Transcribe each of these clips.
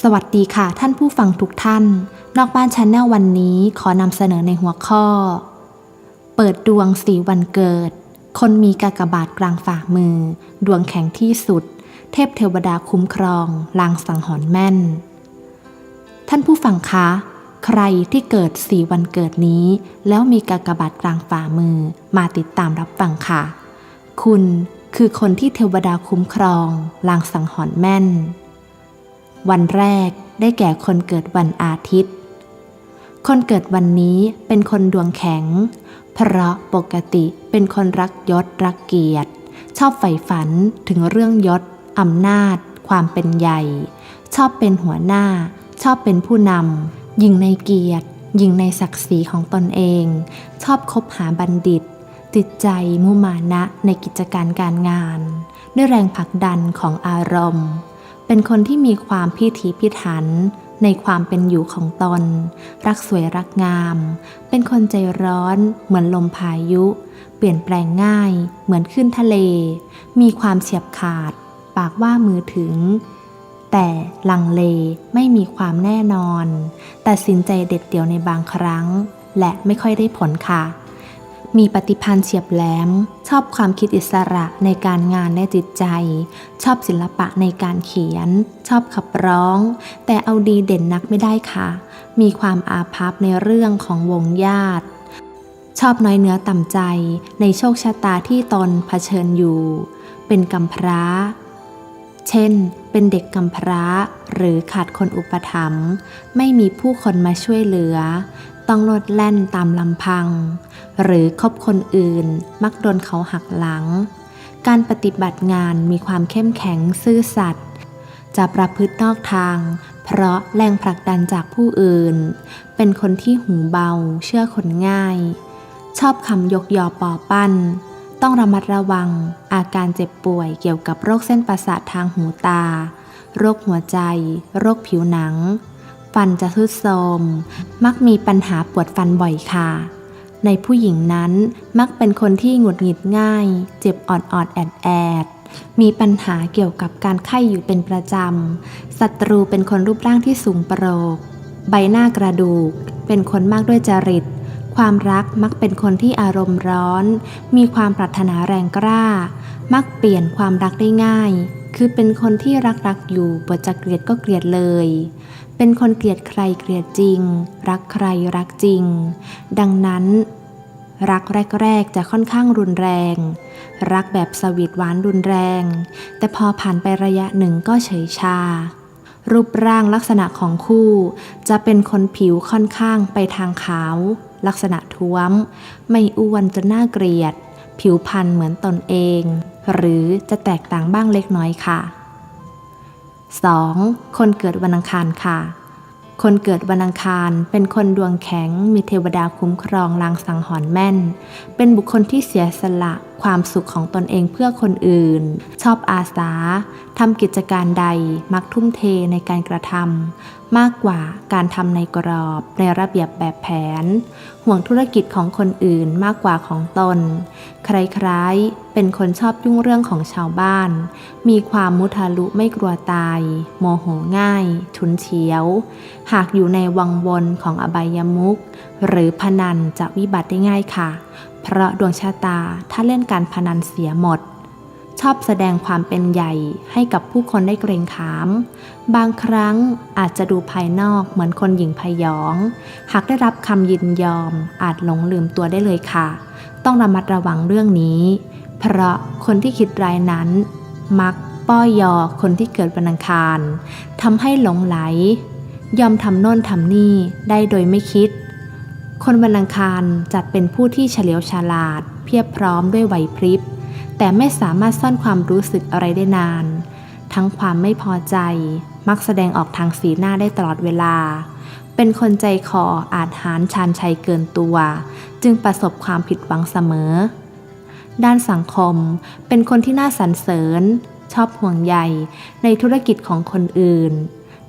สวัสดีค่ะท่านผู้ฟังทุกท่าน นอกบ้านชันแนลวันนี้ขอนำเสนอในหัวข้อ เปิดดวงสีวันเกิด คนมีกากบาทกลางฝ่ามือ ดวงแข็งที่สุด เทพเทวดาคุ้มครอง ลางสังหรณ์แม่น ท่านผู้ฟังคะ ใครที่เกิดสีวันเกิดนี้ แล้วมีกากบาทกลางฝ่ามือ มาติดตามรับฟังค่ะ คุณคือคนที่เทวดาคุ้มครอง ลางสังหรณ์แม่น วันแรกได้แก่คนเกิดวันอาทิตย์ คนเกิดวันนี้เป็นคนดวงแข็ง เพราะปกติเป็นคนรักยศรักเกียรติ ชอบใฝ่ฝันถึงเรื่องยศอำนาจ ความเป็นใหญ่ ชอบเป็นหัวหน้า ชอบเป็นผู้นำยิงในเกียรติยิงในศักดิ์ศรีของตนเอง ชอบคบหาบัณฑิต ติดใจมุมานะในกิจการการงาน ด้วยแรงผลักดันของอารมณ์ เป็นคนที่มีความพิถีพิถันในความเป็นอยู่ของตน รักสวยรักงาม เป็นคนใจร้อนเหมือนลมพายุ เปลี่ยนแปลงง่ายเหมือนขึ้นทะเล มีความเฉียบขาด ปากว่ามือถึง แต่ลังเลไม่มีความแน่นอน แตัดสินใจเด็ดเดี่ยวในบางครั้ง และไม่ค่อยได้ผลค่ะ มีปฏิพันธ์เฉียบแหลม ชอบความคิดอิสระในการงานและจิตใจ ชอบศิลปะในการเขียน ชอบขับร้อง แต่เอาดีเด่นนักไม่ได้ค่ะ มีความอาภัพในเรื่องของวงญาติ ชอบน้อยเนื้อต่ำใจในโชคชะตาที่ตนเผชิญอยู่ เป็นกำพร้า เช่น เป็นเด็กกำพร้าหรือขาดคนอุปถัมภ์ไม่มีผู้คนมาช่วยเหลือ ต้องโลดแล่นตามลำพัง หรือคบคนอื่น มักโดนเขาหักหลัง การปฏิบัติงานมีความเข้มแข็งซื่อสัตย์จะประพฤตินอกทาง เพราะแรงผลักดันจากผู้อื่น เป็นคนที่หูเบา เชื่อคนง่าย ชอบคำยกยอปอปั้น ต้องระมัดระวัง อาการเจ็บป่วยเกี่ยวกับโรคเส้นประสาททางหูตา โรคหัวใจ โรคผิวหนัง ฟันจะทรุดโทรมมักมีปัญหาปวดฟันบ่อยค่ะ ในผู้หญิงนั้นมักเป็นคนที่หงุดหงิดง่าย เจ็บออดๆแอดแอดมีปัญหาเกี่ยวกับการไข้อยู่เป็นประจำศัตรูเป็นคนรูปร่างที่สูงโปรก ใบหน้ากระดูก เป็นคนมากด้วยจริต ความรักมักเป็นคนที่อารมณ์ร้อน มีความปรารถนาแรงกล้า มักเปลี่ยนความรักได้ง่าย คือเป็นคนที่รักรักๆอยู่บทจะเกลียดก็เกลียดเลย เป็นคนเกลียดใครเกลียดจริง รักใครรักจริง ดังนั้น รักแรกๆจะค่อนข้างรุนแรง รักแบบสวีทหวานรุนแรง แต่พอผ่านไประยะหนึ่งก็เฉยชา รูปร่างลักษณะของคู่ จะเป็นคนผิวค่อนข้างไปทางขาว ลักษณะท้วม ไม่อ้วนจนน่าเกลียด ผิวพรรณเหมือนตนเอง หรือจะแตกต่างบ้างเล็กน้อยค่ะ 2. คนเกิดวันอังคารค่ะ คนเกิดวันอังคารเป็นคนดวงแข็ง มีเทวดาคุ้มครองลางสังหรณ์แม่น เป็นบุคคลที่เสียสละ ความสุขของตนเองเพื่อคนอื่น ชอบอาสาทำกิจการใดมักทุ่มเทในการกระทำมากกว่าการทำในกรอบในระเบียบแบบแผน ห่วงธุรกิจของคนอื่นมากกว่าของตน ใครๆเป็นคนชอบยุ่งเรื่องของชาวบ้าน มีความมุทะลุไม่กลัวตาย โมโหง่ายฉุนเฉียว หากอยู่ในวังวนของอบายมุขหรือพนันจะวิบัติได้ง่ายค่ะ เพราะดวงชะตาถ้าเล่นการพนันเสียหมด ชอบแสดงความเป็นใหญ่ให้กับผู้คนได้เกรงขาม บางครั้งอาจจะดูภายนอกเหมือนคนหญิงพยอง หากได้รับคำยินยอมอาจหลงลืมตัวได้เลยค่ะ ต้องระมัดระวังเรื่องนี้ เพราะคนที่คิดร้ายนั้น มักป้อยยอคนที่เกิดวันอังคารทำให้หลงไหล ยอมทำโน่นทำนี่ได้โดยไม่คิด คนวันอังคารจัดเป็นผู้ที่เฉลียวฉลาด เพียบพร้อมด้วยไหวพริบ แต่ไม่สามารถซ่อนความรู้สึกอะไรได้นาน ทั้งความไม่พอใจ มักแสดงออกทางสีหน้าได้ตลอดเวลา เป็นคนใจคออาจหารชานชัยเกินตัว จึงประสบความผิดหวังเสมอ ด้านสังคมเป็นคนที่น่าสรรเสริญ ชอบห่วงใยในธุรกิจของคนอื่น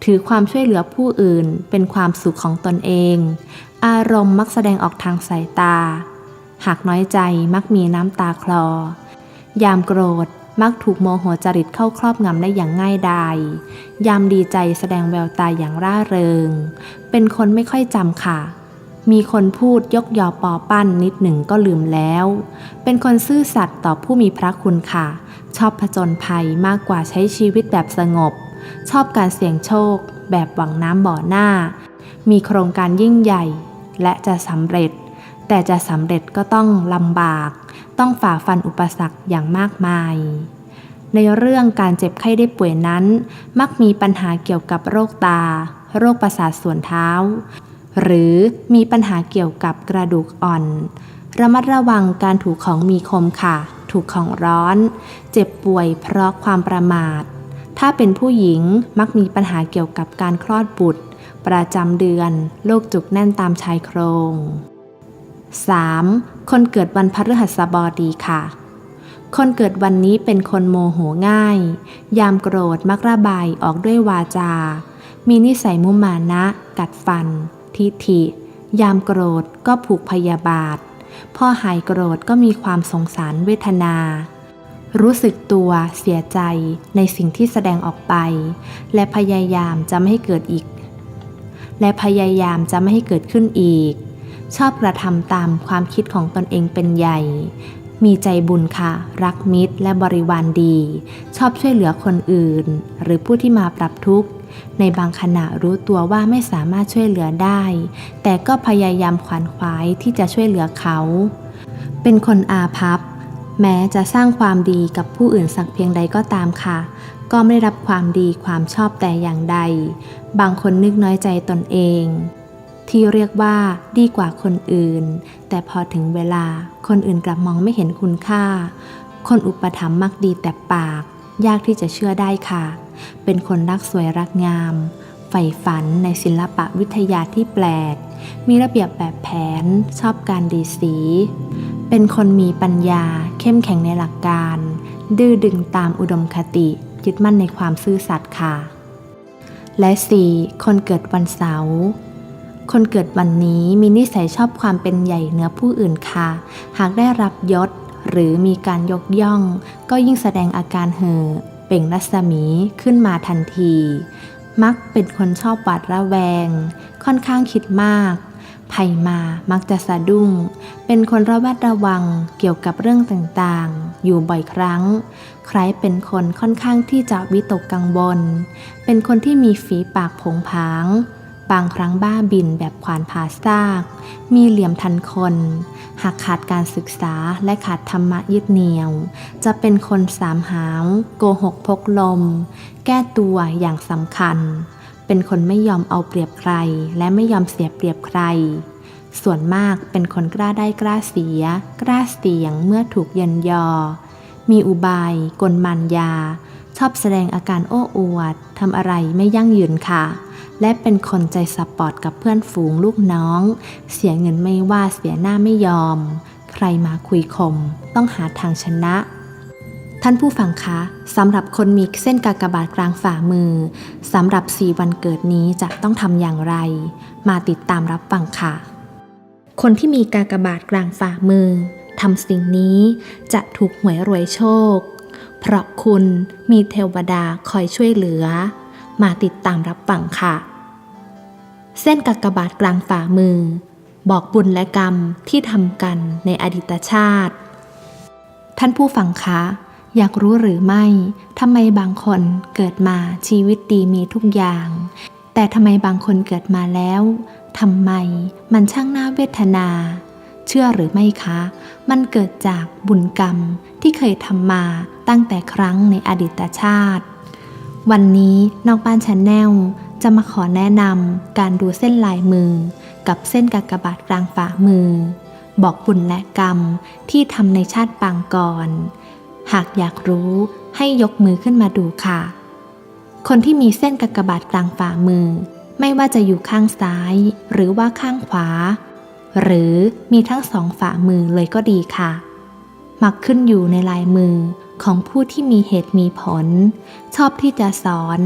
ถือความช่วยเหลือผู้อื่นเป็นความสุขของตนเอง อารมณ์มักแสดงออกทางสายตา หากน้อยใจมักมีน้ำตาคลอ ยามโกรธมักถูกโมโหจริตเข้าครอบงำได้อย่างง่ายดายยามดีใจแสดงแววตาอย่างร่าเริง เป็นคนไม่ค่อยจำค่ะ มีคนพูดยกยอปอปั้นนิดหนึ่งก็ลืมแล้ว เป็นคนซื่อสัตย์ต่อผู้มีพระคุณค่ะ ชอบผจญภัยมากกว่าใช้ชีวิตแบบสงบ ชอบการเสี่ยงโชค แบบหวังน้ำบ่อหน้า มีโครงการยิ่งใหญ่ และจะสำเร็จ แต่จะสำเร็จก็ต้องลำบาก ต้องฝ่าฟันอุปสรรคอย่างมากมาย ในเรื่องการเจ็บไข้ได้ป่วยนั้น มักมีปัญหาเกี่ยวกับโรคตา โรคประสาทส่วนเท้า หรือมีปัญหาเกี่ยวกับกระดูกอ่อน ระมัดระวังการถูกของมีคมค่ะ ถูกของร้อน เจ็บป่วยเพราะความประมาท ถ้าเป็นผู้หญิงมักมีปัญหาเกี่ยวกับการคลอดบุตร ประจำเดือน โรคจุกแน่นตามชายโครง 3. คนเกิดวันพฤหัสบดีค่ะ คนเกิดวันนี้เป็นคนโมโหง่าย ยามโกรธมักระบายออกด้วยวาจา มีนิสัยมุมานะ กัดฟัน ทิฐิ ยามโกรธก็ผูกพยาบาท พอหายโกรธก็มีความสงสารเวทนา รู้สึกตัวเสียใจในสิ่งที่แสดงออกไป และพยายามจะไม่ให้เกิดอีก และพยายามจะไม่ให้เกิดขึ้นอีก ชอบกระทำตามความคิดของตนเองเป็นใหญ่ มีใจบุญค่ะ รักมิตรและบริวารดี ชอบช่วยเหลือคนอื่น หรือผู้ที่มาปรับทุกข์ในบางขณะรู้ตัวว่าไม่สามารถช่วยเหลือได้ แต่ก็พยายามขวนขวายที่จะช่วยเหลือเขา เป็นคนอาภัพ แม้จะสร้างความดีกับผู้อื่นสักเพียงใดก็ตามค่ะ ก็ไม่ได้รับความดีความชอบแต่อย่างใด บางคนนึกน้อยใจตนเอง ที่เรียกว่าดีกว่าคนอื่น แต่พอถึงเวลาคนอื่นกลับมองไม่เห็นคุณค่า คนอุปถัมภ์มักดีแต่ปาก ยากที่จะเชื่อได้ค่ะ เป็นคนรักสวยรักงามใฝ่ฝันในศิลปะวิทยาที่แปลก มีระเบียบแบบแผน ชอบการดีสี เป็นคนมีปัญญา เข้มแข็งในหลักการ ดื้อดึงตามอุดมคติ ยึดมั่นในความซื่อสัตย์ค่ะ และ 4. คนเกิดวันเสาร์คนเกิดวันนี้มีนิสัยชอบความเป็นใหญ่เหนือผู้อื่นค่ะ หากได้รับยศหรือมีการยกย่อง ก็ยิ่งแสดงอาการเห่อเป่งรัศมีขึ้นมาทันที มักเป็นคนชอบหวาดระแวง ค่อนข้างคิดมาก ภัยมามักจะสะดุ้ง เป็นคนระแวดระวังเกี่ยวกับเรื่องต่างๆ อยู่บ่อยครั้ง ใครเป็นคนค่อนข้างที่จะวิตกกังวล เป็นคนที่มีฝีปากผงผาง บางครั้งบ้าบินแบบขวานผ่าซาก มีเหลี่ยมทันคน หากขาดการศึกษาและขาดธรรมะยึดเหนี่ยว จะเป็นคนสามหาว โกหกพกลม แก้ตัวอย่างสำคัญ เป็นคนไม่ยอมเอาเปรียบใคร และไม่ยอมเสียเปรียบใคร ส่วนมากเป็นคนกล้าได้กล้าเสีย กล้าเสี่ยงเมื่อถูกเยันยอ มีอุบาย กลมันยา ชอบแสดงอาการโอ้อวดทำอะไรไม่ยั่งยืนค่ะ และเป็นคนใจสปอร์ตกับเพื่อนฝูงลูกน้อง เสียเงินไม่ว่าเสียหน้าไม่ยอม ใครมาคุยคม ต้องหาทางชนะ ท่านผู้ฟังคะสำหรับคนมีเส้นกากบาทกลางฝ่ามือสำหรับสี่วันเกิดนี้จะต้องทำอย่างไร มาติดตามรับฟังค่ะ คนที่มีกากบาทกลางฝ่ามือทำสิ่งนี้จะถูกหวยรวยโชค เพราะคุณมีเทวดาคอยช่วยเหลือ มาติดตามรับฟังค่ะ เส้นกากบาทกลางฝ่ามือ บอกบุญและกรรมที่ทำกันในอดีตชาติ ท่านผู้ฟังคะ อยากรู้หรือไม่ทำไมบางคนเกิดมาชีวิตดีมีทุกอย่าง แต่ทำไมบางคนเกิดมาแล้วทำไมมันช่างน่าเวทนา เชื่อหรือไม่คะ มันเกิดจากบุญกรรมที่เคยทำมาตั้งแต่ครั้งในอดีตชาติ วันนี้นอกบ้านชาแนลจะมาขอแนะนำการดูเส้นลายมือ กับเส้นกากบาทกลางฝ่ามือ บอกบุญและกรรมที่ทำในชาติปางก่อน หากอยากรู้ให้ยกมือขึ้นมาดูค่ะ คนที่มีเส้นกากบาทกลางฝ่ามือ ไม่ว่าจะอยู่ข้างซ้าย หรือว่าข้างขวา หรือมีทั้งสองฝ่ามือเลยก็ดีค่ะ มักขึ้นอยู่ในลายมือของผู้ที่มีเหตุมีผล ชอบที่จะสอน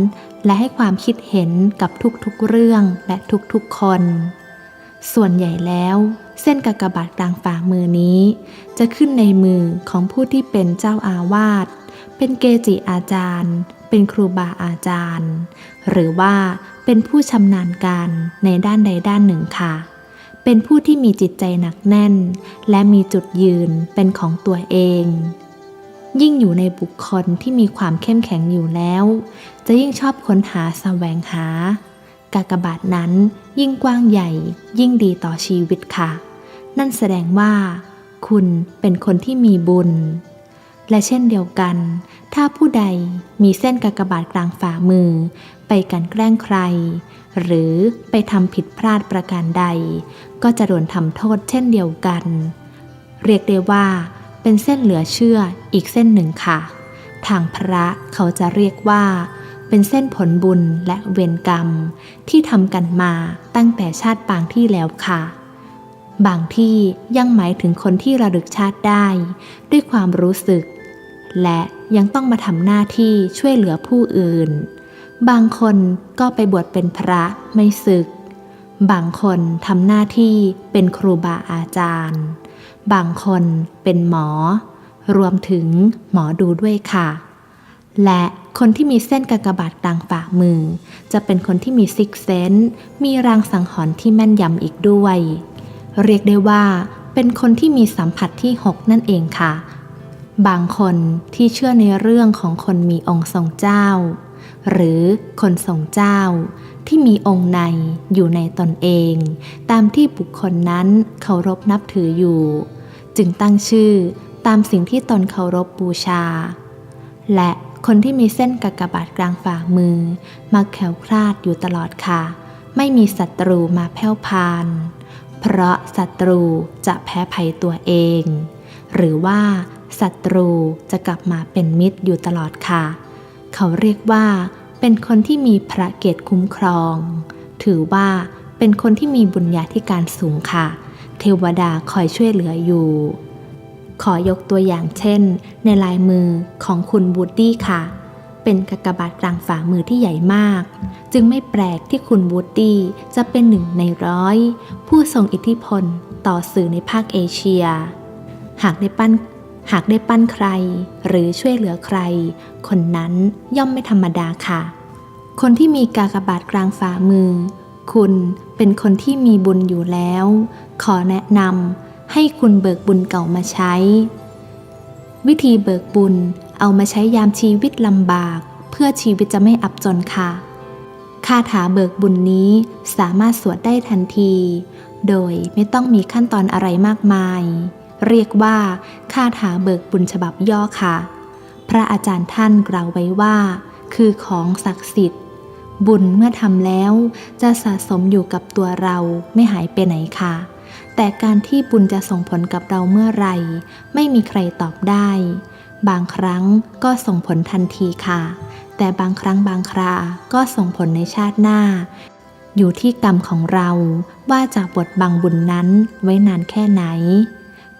และให้ความคิดเห็นกับทุกๆเรื่องและทุกๆคน ส่วนใหญ่แล้ว เส้นกากบาทกลางฝ่ามือนี้ จะขึ้นในมือของผู้ที่เป็นเจ้าอาวาส เป็นเกจิอาจารย์ เป็นครูบาอาจารย์ หรือว่าเป็นผู้ชำนาญการในด้านใดด้านหนึ่งค่ะ เป็นผู้ที่มีจิตใจหนักแน่น และมีจุดยืนเป็นของตัวเอง ยิ่งอยู่ในบุคคลที่มีความเข้มแข็งอยู่แล้ว จะยิ่งชอบค้นหาแสวงหาากบาทนั้นยิ่งกว้างใหญ่ยิ่งดีต่อชีวิตค่ะ นั่นแสดงว่า คุณเป็นคนที่มีบุญ และเช่นเดียวกัน ถ้าผู้ใดมีเส้นกากบาทกลางฝ่ามือ ไปกันแกล้งใคร หรือไปทำผิดพลาดประการใด ก็จะโดนทำโทษเช่นเดียวกัน เรียกได้ว่า เป็นเส้นเหลือเชื่ออีกเส้นหนึ่งค่ะ ทางพระเขาจะเรียกว่า เป็นเส้นผลบุญและเวรกรรม ที่ทำกันมาตั้งแต่ชาติปางที่แล้วค่ะ บางที่ยังหมายถึงคนที่ระลึกชาติได้ ด้วยความรู้สึก และยังต้องมาทำหน้าที่ช่วยเหลือผู้อื่น บางคนก็ไปบวชเป็นพระไม่ศึก บางคนทำหน้าที่เป็นครูบาอาจารย์ บางคนเป็นหมอ รวมถึงหมอดูด้วยค่ะ และ คนที่มีเส้นกากบาทกลางฝ่ามือ จะเป็นคนที่มีซิกเซนส์มีรางสังหรณ์ที่แม่นยำอีกด้วย เรียกได้ว่า เป็นคนที่มีสัมผัสที่ 6 นั่นเองค่ะ บางคนที่เชื่อในเรื่องของคนมีองค์ทรงเจ้า หรือคนทรงเจ้า ที่มีองค์ในอยู่ในตนเอง ตามที่บุคคลนั้นเคารพนับถืออยู่ จึงตั้งชื่อตามสิ่งที่ตนเคารพบูชา และ คนที่มีเส้นกากบาทกลางฝ่ามือมักแขวคลาดอยู่ตลอดค่ะ ไม่มีศัตรูมาแผ่วพาน เพราะศัตรูจะแพ้ภัยตัวเอง หรือว่าศัตรูจะกลับมาเป็นมิตรอยู่ตลอดค่ะ เขาเรียกว่า เป็นคนที่มีพระเกตคุ้มครอง ถือว่าเป็นคนที่มีบุญญาธิการสูงค่ะ เทวดาคอยช่วยเหลืออยู่ ขอยกตัวอย่างเช่น ในลายมือของคุณบูดดี้ค่ะ เป็นกากบาทกลางฝ่ามือที่ใหญ่มาก จึงไม่แปลกที่คุณบูดดี้จะเป็นหนึ่งในร้อย ผู้ทรงอิทธิพลต่อสื่อในภาคเอเชีย หากได้ปั้นหากได้ปั้นใคร หรือช่วยเหลือใคร คนนั้นย่อมไม่ธรรมดาค่ะ คนที่มีกากบาทกลางฝ่ามือ คุณเป็นคนที่มีบุญอยู่แล้ว ขอแนะนำ ให้คุณเบิกบุญเก่ามาใช้ วิธีเบิกบุญเอามาใช้ยามชีวิตลำบาก เพื่อชีวิตจะไม่อับจนค่ะ คาถาเบิกบุญนี้สามารถสวดได้ทันที โดยไม่ต้องมีขั้นตอนอะไรมากมาย เรียกว่าคาถาเบิกบุญฉบับย่อค่ะ พระอาจารย์ท่านกล่าวไว้ว่า คือของศักดิ์สิทธิ์ บุญเมื่อทำแล้วจะสะสมอยู่กับตัวเราไม่หายไปไหนค่ะ แต่การที่บุญจะส่งผลกับเราเมื่อไรไม่มีใครตอบได้ บางครั้งก็ส่งผลทันทีค่ะ แต่บางครั้งบางคราก็ส่งผลในชาติหน้า อยู่ที่กรรมของเราว่าจะบดบังบุญนั้นไว้นานแค่ไหน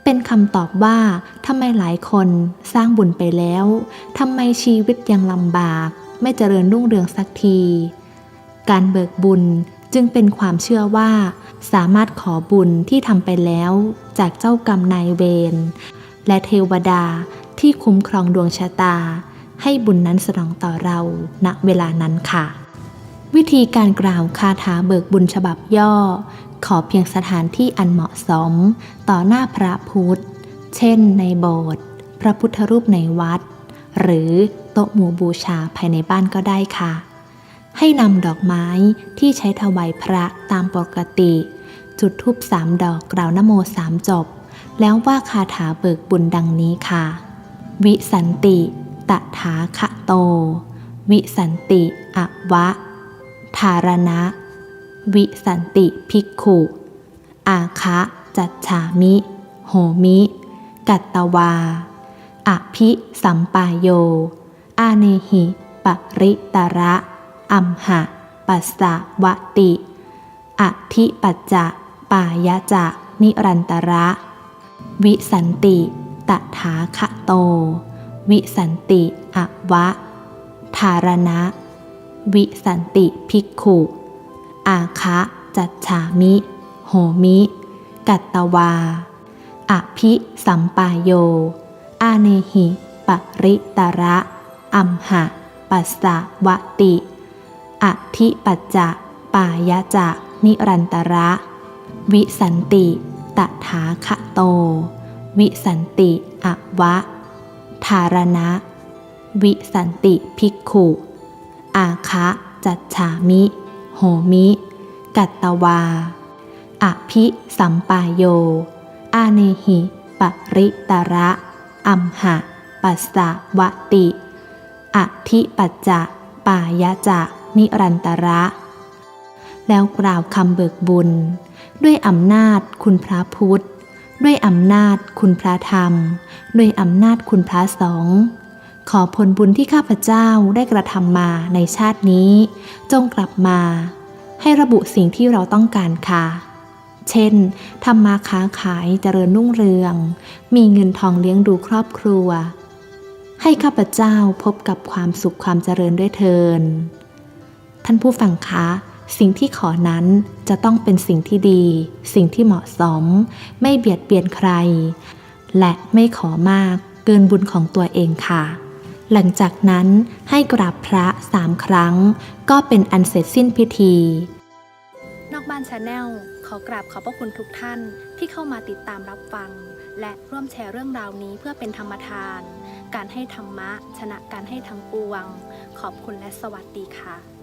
เป็นคำตอบว่าทำไมหลายคนสร้างบุญไปแล้วทำไมชีวิตยังลำบาก ไม่เจริญรุ่งเรืองสักที การเบิกบุญจึงเป็นความเชื่อว่า สามารถขอบุญที่ทำไปแล้วจากเจ้ากรรมนายเวรและเทวดาที่คุ้มครองดวงชะตา ให้บุญนั้นสนองต่อเราณเวลานั้นค่ะ วิธีการกล่าวคาถาเบิกบุญฉบับย่อ ขอเพียงสถานที่อันเหมาะสม ต่อหน้าพระพุทธ เช่นในโบสถ์พระพุทธรูปในวัด หรือโต๊ะหมู่บูชาภายในบ้านก็ได้ค่ะ ให้นำดอกไม้ที่ใช้ถวายพระตามปกติ จุดธูปสามดอกกล่าวนโมสามจบ แล้วว่าคาถาเบิกบุญดังนี้ค่ะ วิสันติ ตถาคะโต วิสันติอวะ ธารณะ วิสันติภิกขุ อาคะจัดฉามิ โหมิ กัตตวา อภิสัมปายโย อาเนหิปริตระ อัมหะ ปัสสะวะติ อธิปัจจะ ปายะจะ นิรันตระ วิสันติ ตถาคะโต วิสันติอวะ ธารณะ วิสันติภิกขุ อาคะจัดฉามิ โหมิ กัตตวา อภิสัมปายโย อาเนหิ ปริตระ อัมหะ ปัสสะวติ ธิปัจจะ ปายะจะ นิรันตระ วิสันติตถาคะโต วิสันติอวะ ธารณะ วิสันติภิกขุ อาคะจัจฉามิ โหมิ กัตตวา อภิสัมปายโย อาเนหิปริตระอัมหะ ปัสสะวติ อธิปัจจะ ปายะจะ นิรันตระ แล้วกล่าวคำเบิกบุญ ด้วยอำนาจคุณพระพุทธ ด้วยอำนาจคุณพระธรรม ด้วยอำนาจคุณพระสงฆ์ขอผลบุญที่ข้าพเจ้าได้กระทำมาในชาตินี้ จงกลับมา ให้ระบุสิ่งที่เราต้องการค่ะ เช่นทำมาค้าขายเจริญรุ่งเรือง มีเงินทองเลี้ยงดูครอบครัว ให้ข้าพเจ้าพบกับความสุขความเจริญด้วยเทิน ท่านผู้ฟังคะ สิ่งที่ขอนั้นจะต้องเป็นสิ่งที่ดี สิ่งที่เหมาะสม ไม่เบียดเบียนใคร และไม่ขอมากเกินบุญของตัวเองค่ะ หลังจากนั้นให้กราบพระสามครั้ง ก็เป็นอันเสร็จสิ้นพิธี นอกบ้านชาแนลขอกราบขอบพระคุณทุกท่านที่เข้ามาติดตามรับฟัง และร่วมแชร์เรื่องราวนี้เพื่อเป็นธรรมทาน การให้ธรรมะ ชนะการให้ทั้งปวง ขอบคุณและสวัสดีค่ะ